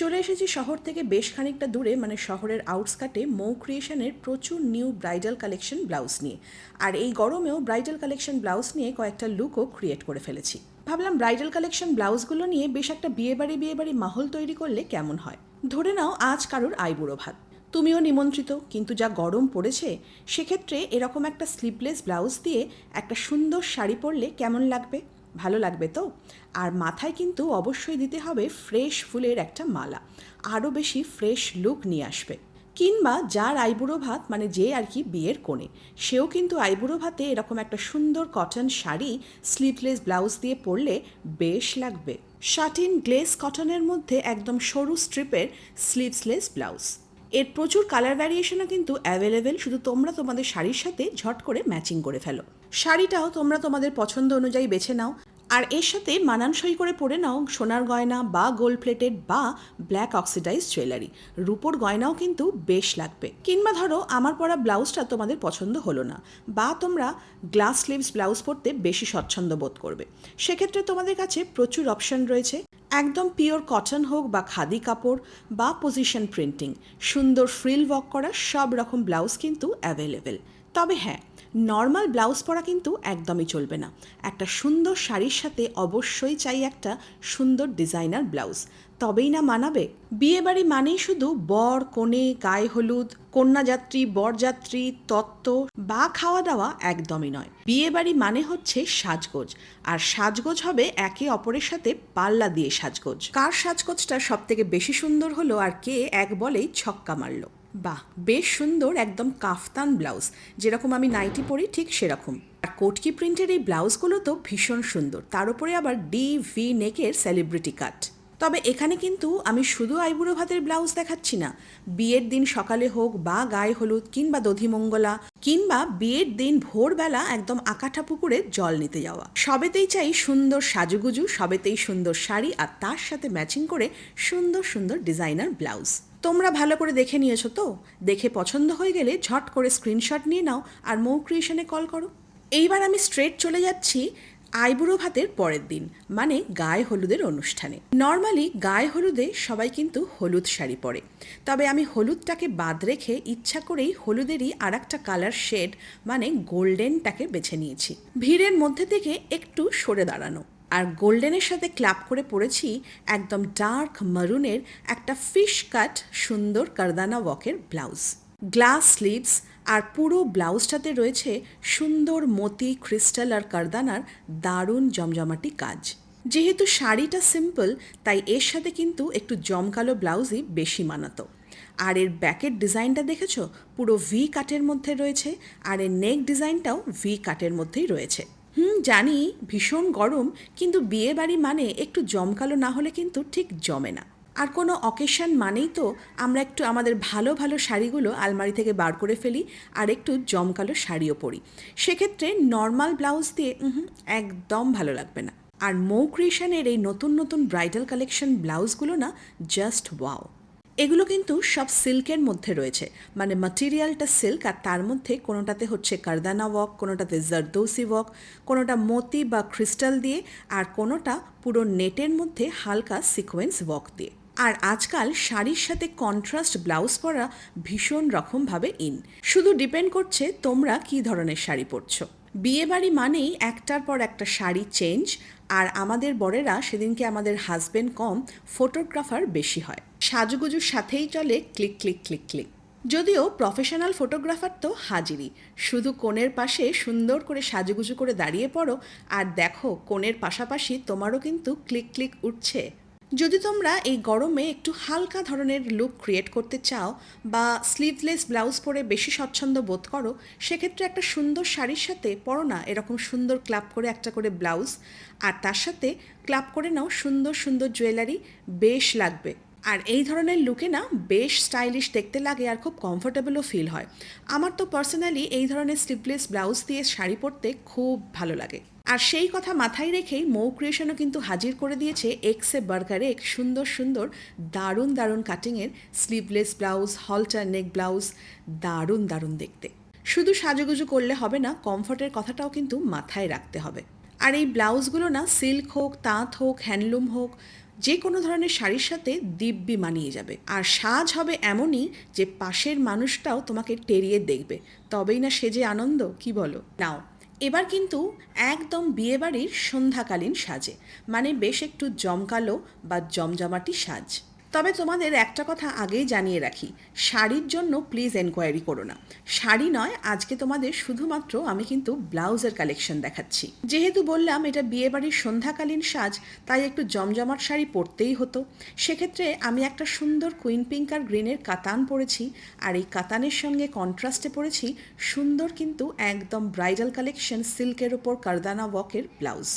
চলে এসেছি শহর থেকে বেশ খানিকটা দূরে মানে শহরের আউটস্কাটে, মৌ ক্রিয়েশনের প্রচুর নিউ ব্রাইডাল কালেকশন ব্লাউজ নিয়ে। আর এই গরমেও ব্রাইডাল কালেকশন ব্লাউজ নিয়ে কয়েকটা লুকও ক্রিয়েট করে ফেলেছি। ভাবলাম ব্রাইডাল কালেকশন ব্লাউজগুলো নিয়ে বেশ একটা বিয়েবাড়ি বিয়েবাড়ি মাহল তৈরি করলে কেমন হয়? ধরে নাও আজ কারোর আইবুড়ো ভাত। তুমিও নিমন্ত্রিত, কিন্তু যা গরম পড়েছে, সেক্ষেত্রে এরকম একটা স্লিপলেস ব্লাউজ দিয়ে একটা সুন্দর শাড়ি পরলে কেমন লাগবে? ভালো লাগবে তো? আর মাথায় কিন্তু অবশ্যই দিতে হবে ফ্রেশ ফুলের একটা মালা। আরও বেশি ফ্রেশ লুক নিয়ে আসবে। কিংবা যার আইবুড়ো ভাত মানে যে আর কি বিয়ের কোণে, সেও কিন্তু আইবুড়ো ভাতে এরকম একটা সুন্দর কটন শাড়ি স্লিভলেস ব্লাউজ দিয়ে পরলে বেশ লাগবে। শাটিন গ্লেস কটনের মধ্যে একদম সরু স্ট্রিপের স্লিভসলেস ব্লাউজ এর প্রচুর কালার ভ্যারিয়েশনও কিন্তু অ্যাভেলেবেল শুধু তোমরা তোমাদের শাড়ির সাথে ঝট করে ম্যাচিং করে ফেলো। শাড়িটাও তোমরা তোমাদের পছন্দ অনুযায়ী বেছে নাও। আর এর সাথে মানানসই করে পরে নাও সোনার গয়না বা গোল্ড প্লেটেড বা ব্ল্যাক অক্সিডাইজ জুয়েলারি রূপোর গয়নাও কিন্তু বেশ লাগবে। কিংবা ধরো, আমার পরা ব্লাউজটা তোমাদের পছন্দ হলো না, বা তোমরা গ্লাস স্লিভস ব্লাউজ পরতে বেশি স্বচ্ছন্দ বোধ করবে। সেক্ষেত্রে তোমাদের কাছে প্রচুর অপশন রয়েছে। একদম পিওর কটন হোক বা খাদি কাপড় বা পজিশন প্রিন্টিং সুন্দর ফ্রিল ওয়ার্ক করা সব রকম ব্লাউজ কিন্তু অ্যাভেলেবেল তবে হ্যাঁ নর্মাল ব্লাউজ পরা কিন্তু একদমই চলবে না। একটা সুন্দর শাড়ির সাথে অবশ্যই চাই একটা সুন্দর ডিজাইনার ব্লাউজ। তবেই না মানাবে? বিয়েবাড়ি মানেই শুধু বর, কনে, গায়ে হলুদ, কন্যাযাত্রী, বরযাত্রী, তত্ত্ব, বা খাওয়া দাওয়া একদমই নয়। বিয়েবাড়ি মানে হচ্ছে সাজগোজ। আর সাজগোজ হবে একে অপরের সাথে পাল্লা দিয়ে সাজগোজ। কার সাজগোজটা সব থেকে বেশি সুন্দর হলো আর কে, এক বলেই ছক্কা মারলো। বাহ, বেশ সুন্দর একদম কাফতান ব্লাউজ। যেরকম আমি নাইটি পরি, ঠিক সেরকম। আর কোটকি প্রিন্টের এই ব্লাউজগুলো তো ভীষণ সুন্দর। তার উপরে আবার ডি ভি নেকের সেলিব্রিটি কাট তবে এখানে কিন্তু আমি শুধু আইবুড়ো ভাতের ব্লাউজ দেখাচ্ছি না। বিয়ের দিন সকালে হোক বা গায়ে হলুদ কিংবা দধিমঙ্গলা কিংবা বিয়ের দিন ভোরবেলা একদম আকাঠা পুকুরে জল নিতে যাওয়া। সবেতেই চাই সুন্দর সাজুগুজু, সবেতেই সুন্দর শাড়ি আর তার সাথে ম্যাচিং করে সুন্দর সুন্দর ডিজাইনার ব্লাউজ। তোমরা ভালো করে দেখে নিয়েছো তো? দেখে পছন্দ হয়ে গেলে ঝট করে স্ক্রিনশট নিয়ে নাও আর মৌ ক্রিয়েশনে কল করো। এইবার আমি স্ট্রেট চলে যাচ্ছি আইবুড়ো ভাতের পরের দিন মানে গায়ে হলুদের অনুষ্ঠানে। নর্মালি গায়ে হলুদে সবাই কিন্তু হলুদ শাড়ি পরে। তবে আমি হলুদটাকে বাদ রেখে ইচ্ছা করেই হলুদেরই আর একটা কালার শেড মানে গোল্ডেনটাকে বেছে নিয়েছি। ভিড়ের মধ্যে থেকে একটু সরে দাঁড়ানো। আর গোল্ডেনের সাথে ক্লাব করে পরেছি একদম ডার্ক মারুনের একটা ফিশ কাট সুন্দর কারদানা ওয়াকের ব্লাউজ। গ্লাস স্লিভস আর পুরো ব্লাউজটাতে রয়েছে সুন্দর মতি, ক্রিস্টাল আর কারদানার দারুণ জমজমাটি কাজ। যেহেতু শাড়িটা সিম্পল তাই এর সাথে কিন্তু একটু জমকালো ব্লাউজই বেশি মানাতো। আর এর ব্যাকের ডিজাইনটা দেখেছ? পুরো ভি কাটের মধ্যে রয়েছে আর এর নেক ডিজাইনটাও ভি কাটের মধ্যেই রয়েছে। হুম, জানি, ভীষণ গরম, কিন্তু বিয়ে বাড়ি মানে একটু জমকালো না হলে কিন্তু ঠিক জমে না। আর কোনো অকেশন মানেই তো আমরা একটু আমাদের ভালো ভালো শাড়িগুলো আলমারি থেকে বার করে ফেলি আর একটু জমকালো শাড়িও পরি। সেক্ষেত্রে নর্মাল ব্লাউজ দিয়ে একদম ভালো লাগবে না। আর মৌ ক্রিয়েশনের এই নতুন নতুন ব্রাইডাল কালেকশন ব্লাউজগুলো না জাস্ট ওয়াও এগুলো কিন্তু সব সিল্কের মধ্যে রয়েছে। মানে মাটেরিয়ালটা সিল্ক আর তার মধ্যে কোনোটাতে হচ্ছে কারদানা ওয়াক কোনোটাতে জারদৌসি ওয়াক কোনোটা মতি বা ক্রিস্টাল দিয়ে আর কোনোটা পুরো নেটের মধ্যে হালকা সিকোয়েন্স ওয়াক দিয়ে। আর আজকাল শাড়ির সাথে কন্ট্রাস্ট ব্লাউজ পরা ভীষণ রকমভাবে ইন শুধু ডিপেন্ড করছে তোমরা কী ধরনের শাড়ি পরছো। বিয়েবাড়ি মানেই একটার পর একটা শাড়ি চেঞ্জ আর আমাদের বরেরা সেদিনকে আমাদের হাজবেন্ড কম ফটোগ্রাফার বেশি হয়। সাজুগুজুর সাথেই চলে ক্লিক ক্লিক ক্লিক ক্লিক যদিও প্রফেশনাল ফটোগ্রাফার তো হাজিরই। শুধু কোণের পাশে সুন্দর করে সাজুগুজু করে দাঁড়িয়ে পড়ো, আর দেখো কোণের পাশাপাশি তোমারও কিন্তু ক্লিক ক্লিক উঠছে। যদি তোমরা এই গরমে একটু হালকা ধরনের লুক ক্রিয়েট করতে চাও বা স্লিভলেস ব্লাউজ পরে বেশি স্বচ্ছন্দ বোধ করো, সেক্ষেত্রে একটা সুন্দর শাড়ির সাথে পরো না, এরকম সুন্দর ক্লাব করে একটা করে ব্লাউজ আর তার সাথে ক্লাব করে নাও সুন্দর সুন্দর জুয়েলারি বেশ লাগবে। আর এই ধরনের লুকে না বেশ স্টাইলিশ দেখতে লাগে আর খুব কমফোর্টেবলও ফিল হয়। আমার তো পার্সোনালি এই ধরনের স্লিভলেস ব্লাউজ দিয়ে শাড়ি পরতে খুব ভালো লাগে। আর সেই কথা মাথায় রেখেই মৌ ক্রিয়েশনও কিন্তু হাজির করে দিয়েছে এক্সে বার্গারে এক সুন্দর সুন্দর দারুণ দারুণ কাটিংয়ের sleeveless blouse halter neck blouse দারুণ দারুণ দেখতে। শুধু সাজুগুজু করলে হবে না, কমফর্টের কথাটাও কিন্তু মাথায় রাখতে হবে। আর এই ব্লাউজগুলো না সিল্ক হোক, তাঁত হোক, হ্যান্ডলুম হোক, যে কোনো ধরনের শাড়ির সাথে দিব্যি মানিয়ে যাবে। আর সাজ হবে এমনই যে পাশের মানুষটাও তোমাকে টেরিয়ে দেখবে। তবেই না সেজে আনন্দ, কি বলো? নাও। এবার কিন্তু একদম বিয়েবাড়ির সন্ধ্যাকালীন সাজে মানে বেশ একটু জমকালো বা জমজমাটি সাজ। তবে তোমাদের একটা কথা আগেই জানিয়ে রাখি। শাড়ির জন্য প্লিজ এনকোয়ারি করো না। শাড়ি নয়, আজকে তোমাদের শুধুমাত্র আমি কিন্তু ব্লাউজের কালেকশন দেখাচ্ছি। যেহেতু বললাম এটা বিয়েবাড়ির সন্ধ্যাকালীন সাজ, তাই একটু জমজমাট শাড়ি পরতেই হতো। সেক্ষেত্রে আমি একটা সুন্দর কুইন পিঙ্ক আর গ্রিনের কাতান পরেছি, আর এই কাতানের সঙ্গে কন্ট্রাস্টে পরেছি সুন্দর কিন্তু একদম ব্রাইডাল কালেকশন সিল্কের ওপর কারদানা ওয়াকের ব্লাউজ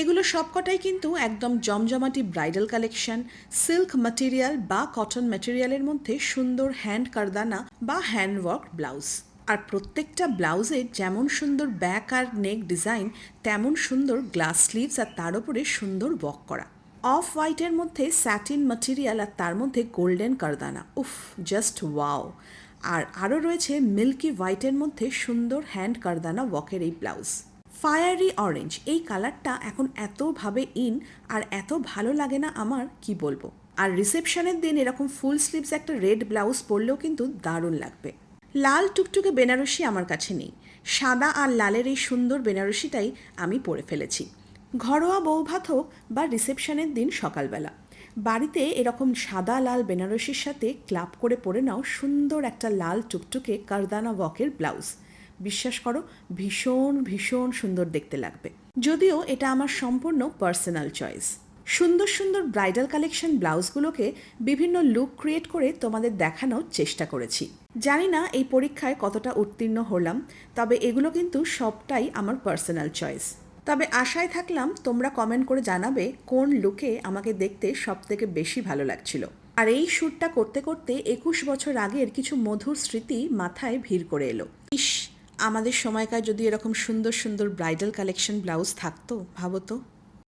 এগুলো সবকটাই কিন্তু একদম জমজমাটি ব্রাইডাল কালেকশন, সিল্ক ম্যাটেরিয়াল বা কটন ম্যাটেরিয়ালের মধ্যে সুন্দর হ্যান্ড কারদানা বা হ্যান্ড ওয়ার্ক ব্লাউজ আর প্রত্যেকটা ব্লাউজের যেমন সুন্দর ব্যাক আর নেক ডিজাইন তেমন সুন্দর গ্লাস স্লিভস আর তার উপরে সুন্দর ওয়াক করা। অফ হোয়াইটের মধ্যে স্যাটিন ম্যাটেরিয়াল আর তার মধ্যে গোল্ডেন কারদানা। উফ জাস্ট ওয়াও আর আরও রয়েছে মিল্কি হোয়াইটের মধ্যে সুন্দর হ্যান্ড কারদানা ওয়াকের এই ব্লাউজ ফায়ারি অরেঞ্জ এই কালারটা এখন এতভাবে ইন আর এত ভালো লাগে না আমার, কি বলব? আর রিসেপশনের দিন এরকম ফুল স্লিভস একটা রেড ব্লাউজ পরলেও কিন্তু দারুণ লাগবে। লাল টুকটুকে বেনারসি আমার কাছে নেই। সাদা আর লালের এই সুন্দর বেনারসিটাই আমি পরে ফেলেছি। ঘরোয়া বৌভাত হোক বা রিসেপশনের দিন সকালবেলা। বাড়িতে এরকম সাদা লাল বেনারসির সাথে ক্লাব করে পরে নাও সুন্দর একটা লাল টুকটুকে কারদানা ওয়াকের ব্লাউজ বিশ্বাস করো, ভীষণ ভীষণ সুন্দর দেখতে লাগবে। যদিও এটা আমার সম্পূর্ণ পার্সোনাল চয়েস। সুন্দর সুন্দর ব্রাইডাল কালেকশন ব্লাউজগুলোকে বিভিন্ন লুক ক্রিয়েট করে তোমাদের দেখানোর চেষ্টা করেছি। জানি না এই পরীক্ষায় কতটা উত্তীর্ণ হলাম, তবে এগুলো কিন্তু সবটাই আমার পার্সোনাল চয়েস। তবে আশায় থাকলাম তোমরা কমেন্ট করে জানাবে কোন লুকে আমাকে দেখতে সবথেকে বেশি ভালো লাগছিল। আর এই শ্যুটটা করতে করতে একুশ বছর আগের কিছু মধুর স্মৃতি মাথায় ভিড় করে এলো। আমাদের সময়কার যদি এরকম সুন্দর সুন্দর ব্রাইডাল কালেকশন ব্লাউজ থাকতো ভাবো তো।